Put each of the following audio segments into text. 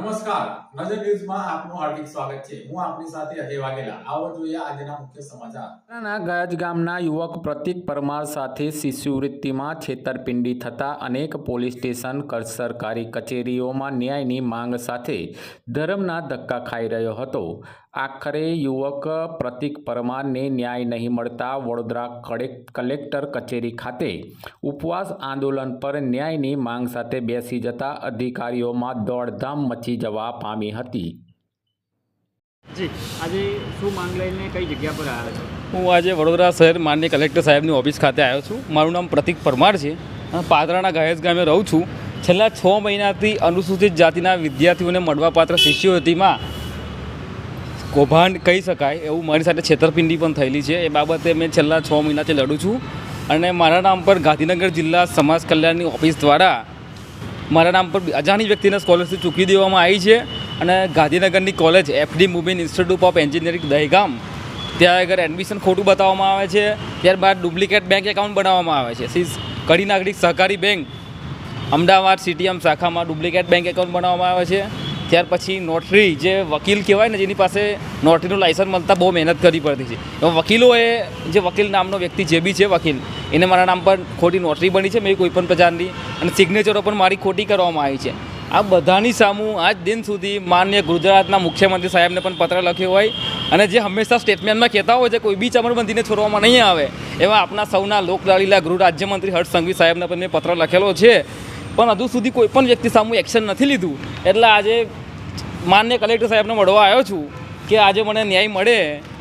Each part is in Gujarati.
નમસ્કાર. નજર ન્યૂઝમાં આપનું હાર્દિક સ્વાગત છે. હું આપની સાથે અજય વાઘેલા. આવો જોઈએ આજના મુખ્ય સમાચાર. ના ગયાજ ગામના યુવક પ્રતિક પરમાર સાથે શિષ્યવૃત્તિમાં છેતરપિંડી થતા અનેક પોલીસ સ્ટેશન કર- સરકારી કચેરીઓમાં ન્યાયની માંગ સાથે ધર્મના ધક્કા ખાઈ રહ્યો હતો. આખરે યુવક પ્રતિક પરમારને ન્યાય નહીં મળતા વડોદરા કલેક- કલેક્ટર કચેરી ખાતે ઉપવાસ આંદોલન પર ન્યાયની માંગ સાથે બેસી જતા અધિકારીઓમાં દોડધામ મચી જવા પામી હતી. જી આજે શું માંગ લઈને કઈ જગ્યા પર આવ્યા છો? હું આજે વડોદરા શહેર માન્ય કલેક્ટર સાહેબની ઓફિસ ખાતે આવ્યો છું. મારું નામ પ્રતિક પરમાર છે. અને પાદરાના ગાયસ ગામે રહું છું. છેલ્લા છ મહિનાથી અનુસૂચિત જાતિના વિદ્યાર્થીઓને મળવાપાત્ર શિષ્યવૃત્તિમાં કૌભાંડ કહી શકાય એવું મારી સાથે છેતરપિંડી પણ થયેલી છે. એ બાબતે મેં છેલ્લા છ મહિનાથી લડું છું અને મારા નામ પર ગાંધીનગર જિલ્લા સમાજ કલ્યાણની ઓફિસ દ્વારા મારા નામ પર અજાણી વ્યક્તિને સ્કોલરશીપ ચૂકવી દેવામાં આવી છે અને ગાંધીનગરની college F D Mubin institute of engineering Dehgam, ત્યાં આગળ એડમિશન ખોટું બતાવવામાં આવે છે. ત્યારબાદ ડુપ્લિકેટ બેંક એકાઉન્ટ બનાવવામાં આવે છે. સીસ કડી નાગરિક સહકારી બેંક અમદાવાદ સીટીએમ શાખામાં ડુપ્લિકેટ બેંક એકાઉન્ટ બનાવવામાં આવે છે. ત્યાર પછી નોટરી જે વકીલ કહેવાય ને, જેની પાસે નોટરીનું લાયસન્સ મળતા બહુ મહેનત કરવી પડતી છે. વકીલોએ જે વકીલ નામનો વ્યક્તિ જે બી છે વકીલ, એને મારા નામ પર ખોટી નોટરી બની છે, મેં કોઈ પણ પ્રકારની અને સિગ્નેચરો પણ મારી ખોટી કરવામાં આવી છે. આ બધાની સામું આજ દિન સુધી માન્ય ગુજરાતના મુખ્યમંત્રી સાહેબને પણ પત્ર લખ્યો હોય, અને જે હંમેશા સ્ટેટમેન્ટમાં કહેતા હોય છે, કોઈ બી ચમરબંધીને છોડવામાં નહીં આવે, એવા આપણા સૌના લોકલાલીલા ગૃહ રાજ્યમંત્રી હર્ષ સંઘવી સાહેબને પણ મેં પત્ર લખેલો છે. પણ હજુ સુધી કોઈ પણ વ્યક્તિ સામે એક્શન નથી લીધું. એટલે આજે માન્ય કલેક્ટર સાહેબને મળવા આવ્યો છું કે આજે મને ન્યાય મળે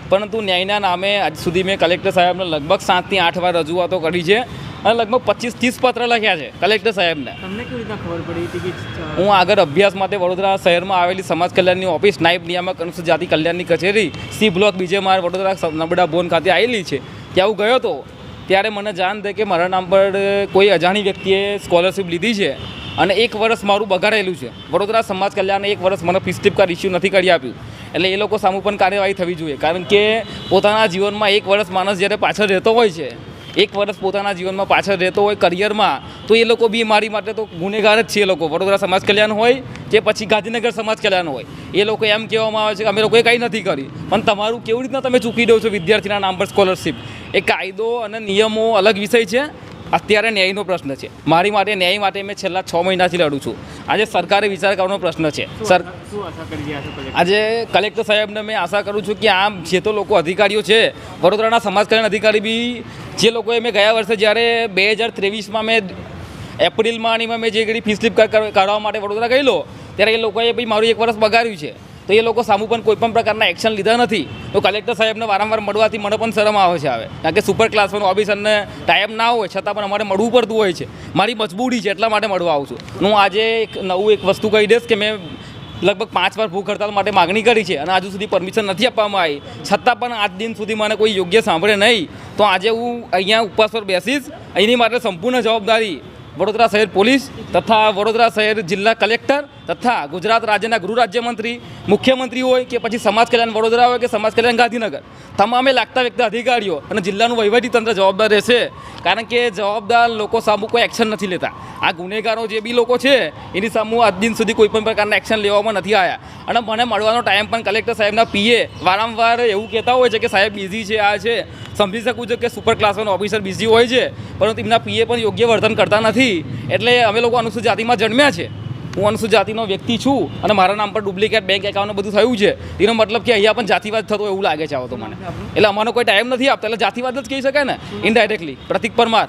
પરંતુ ન્યાયના નામે આજ સુધી મેં કલેક્ટર સાહેબને લગભગ સાતથી આઠ વાર રજૂઆતો કરી છે અને લગભગ પચીસ ત્રીસ પત્ર લખ્યા છે કલેક્ટર સાહેબને. તમને કેવી રીતના ખબર પડી હતી કે હું આગળ અભ્યાસ માટે વડોદરા શહેરમાં આવેલી સમાજ કલ્યાણની ઓફિસ નાયબ નિયામક અનુસૂચિત જાતિ કલ્યાણની કચેરી સી બ્લોક બીજે માર વડોદરા નબડા ભવન ખાતે આવેલી છે. ત્યાં હું ગયો હતો. ત્યારે મને જાણ થઈ કે મારા નામ પર કોઈ અજાણી વ્યક્તિએ સ્કોલરશિપ લીધી છે અને એક વર્ષ મારું બગાડેલું છે. વડોદરા સમાજ કલ્યાણે એક વર્ષ મને ફીસ ટીપ કાર્ડ ઇસ્યુ નથી કરી આપ્યું. એટલે એ લોકો સામે પણ કાર્યવાહી થવી જોઈએ. કારણ કે પોતાના જીવનમાં એક વર્ષ માણસ જ્યારે પાછળ રહેતો હોય છે, એક વર્ષ પોતાના જીવનમાં પાછળ રહેતો હોય કરિયરમાં તો એ લોકો બી મારી માટે તો ગુનેગાર જ છે એ લોકો. વડોદરા સમાજ કલ્યાણ હોય કે પછી ગાંધીનગર સમાજ કલ્યાણ હોય. એ લોકો એમ કહેવામાં આવે છે કે અમે લોકોએ કંઈ નથી કરી. પણ તમારું કેવી રીતના તમે ચૂકી દો છો વિદ્યાર્થીના નામ પર સ્કોલરશિપ એ કાયદો અને નિયમો અલગ વિષય છે. અત્યારે ન્યાયનો પ્રશ્ન છે. મારી માટે ન્યાય માટે મેં છેલ્લા છ મહિનાથી લડું છું. આજે સરકારે વિચાર કરવાનો પ્રશ્ન છે. સર આજે કલેક્ટર સાહેબને મેં આશા કરું છું કે આમ જે તો લોકો અધિકારીઓ છે વડોદરાના સમાજ કલ્યાણ અધિકારી બી જે લોકોએ મેં ગયા વર્ષે જ્યારે બે હજાર ત્રેવીસમાં મેં એપ્રિલમાં અને એમાં મેં જે ઘડી ફી સ્લીપ કાઢવા માટે વડોદરા ગયેલો ત્યારે એ લોકોએ ભાઈ મારું એક વર્ષ બગાડ્યું છે. તો એ લોકો સામુ પણ કોઈ પણ પ્રકારના એક્શન લીધા નથી. તો કલેક્ટર સાહેબને વારંવાર મળવાથી મને પણ શરમ આવે છે આવે. કારણ કે સુપર ક્લાસમાં ઓફિસરને ટાઈમ ના હોય, છતાં પણ અમારે મળવું પડતું હોય છે. મારી મજબૂરી છે, એટલા માટે મળવા આવું છું. હું આજે એક નવું એક વસ્તુ કહી દઈશ કે મેં લગભગ પાંચ વાર ભૂખ હડતાલ માટે માગણી કરી છે અને હજુ સુધી પરમિશન નથી આપવામાં આવી. છતાં પણ આજ દિન સુધી મને કોઈ યોગ્ય સાંભળે નહીં. તો આજે હું અહીંયા ઉપવાસ પર બેસીશ. એની માટે સંપૂર્ણ જવાબદારી વડોદરા શહેર પોલીસ તથા વડોદરા શહેર જિલ્લા કલેક્ટર તથા ગુજરાત રાજ્યના ગૃહ રાજ્યમંત્રી મુખ્યમંત્રી હોય કે પછી સમાજ કલ્યાણ વડોદરા હોય કે સમાજ કલ્યાણ ગાંધીનગર, તમામે લાગતા વ્યક્તિ અધિકારીઓ અને જિલ્લાનું વહીવટી તંત્ર જવાબદાર રહેશે. કારણ કે જવાબદાર લોકો સામુ કોઈ એક્શન નથી લેતા. આ ગુનેગારો જે બી લોકો છે, એની સામુ આજ દિન સુધી કોઈ પણ પ્રકારના એક્શન લેવામાં નથી આવ્યા અને મને મળવાનો ટાઈમ પણ કલેક્ટર સાહેબના પીએ વારંવાર એવું કહેતા હોય છે કે સાહેબ બિઝી છે, આ છે. સમજી શકું છું કે સુપર ક્લાસનો ઓફિસર બિઝી હોય છે, પરંતુ એમના પીએ પણ યોગ્ય વર્તન કરતા નથી. એટલે અમે લોકો અનુસૂચિત જાતિમાં જન્મ્યા છે. હું અનુસૂચિત જાતિનો વ્યક્તિ છું અને મારા નામ પર ડુપ્લિકેટ બેંક એકાઉન્ટ બધું થયું છે. એનો મતલબ કે અહીંયા પણ જાતિવાદ થતો એવું લાગે છે આવો તો મને. એટલે અમારો કોઈ ટાઈમ નથી આપતો. એટલે જાતિવાદ જ કહી શકાય ને ઇનડાયરેક્ટલી પ્રતિક પરમાર.